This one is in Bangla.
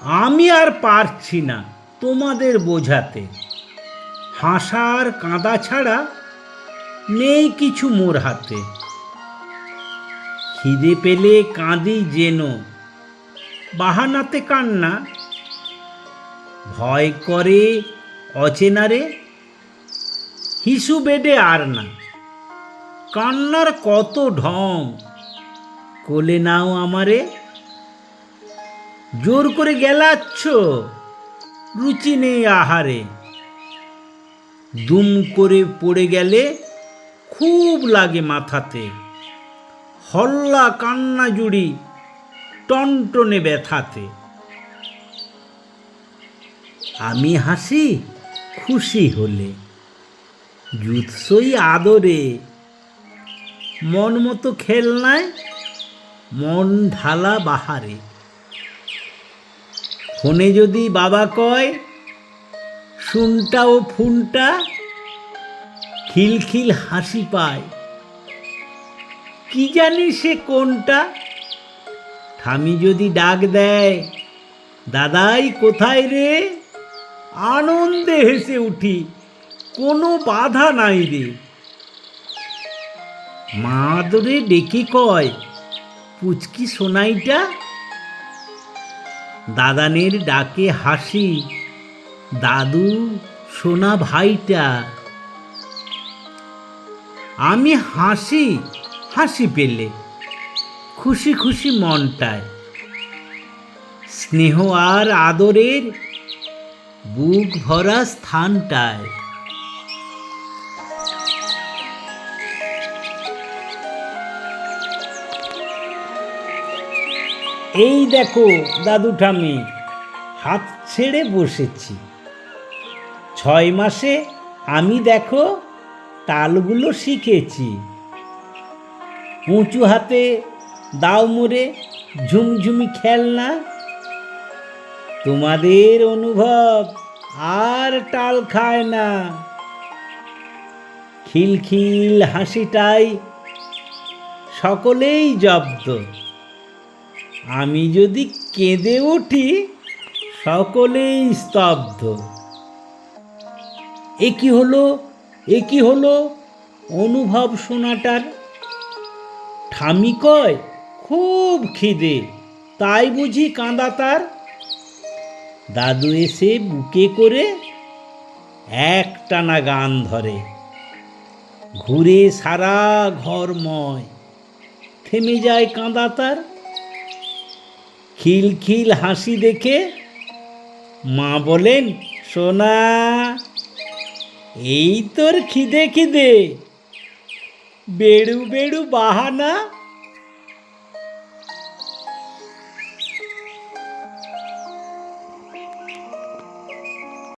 আমি আর পারছি না তোমাদের বোঝাতে। হাসার কাঁদা ছাড়া নেই কিছু মোর হাতে। খিদে পেলে কাঁদি যেন, বাহানাতে কান্না। ভয় করে অচেনারে হিসু বেডে আর না। কান্নার কত ঢং, কোলে নাও আমারে। জোর করে গেলাচ্ছ, রুচি নেই আহারে। দুম করে পড়ে গেলে খুব লাগে মাথাতে। হল্লা কান্না জুড়ি টনটনে ব্যথাতে। আমি হাসি খুশি হলে, জুৎসই আদরে। মন মতো খেলনায় মন ঢালা বাহারে। ফোনে যদি বাবা কয়, শুনটা ও ফুনটা খিলখিল হাসি পায়। কি জানি সে কোনটা? ঠামি যদি ডাক দেয়, দাদাই, কোথায় রে? আনন্দে হেসে উঠি, কোনো বাধা নাই রে। মা আদরে ডেকে কয়, পুচকি সোনাইটা দাদানের ডাকে হাসি, দাদু, সোনা ভাইটা। আমি হাসি হাসি পেলে, খুশি খুশি মনটায়। স্নেহ আর আদরের বুক ভরা স্থানটায়। এই দেখো দাদু ঠামি হাত ছেড়ে বসেছি। ছয় মাসে আমি দেখো তালগুলো শিখেছি। উঁচু হাতে দাও মোরে ঝুমঝুমি খেলনা। তোমাদের অনুভব আর টাল খায় না। খিলখিল হাসিটাই সকলেই জব্দ। আমি যদি কেঁদে উঠি, সকলেই স্তব্ধ। এ কি হলো? এ কি হলো? অনুভব শোনাটার ঠামি কয়, খুব খিদে, তাই বুঝি কাঁদা তার। দাদু এসে বুকে করে এক টানা গান ধরে, ঘুরে সারা ঘরময়, থেমে যায় কাঁদা তার। খিলখিল হাসি দেখে মা বলেন সোনা এই তোর খিদে খিদে। বেড়ু বেড়ু বাহানা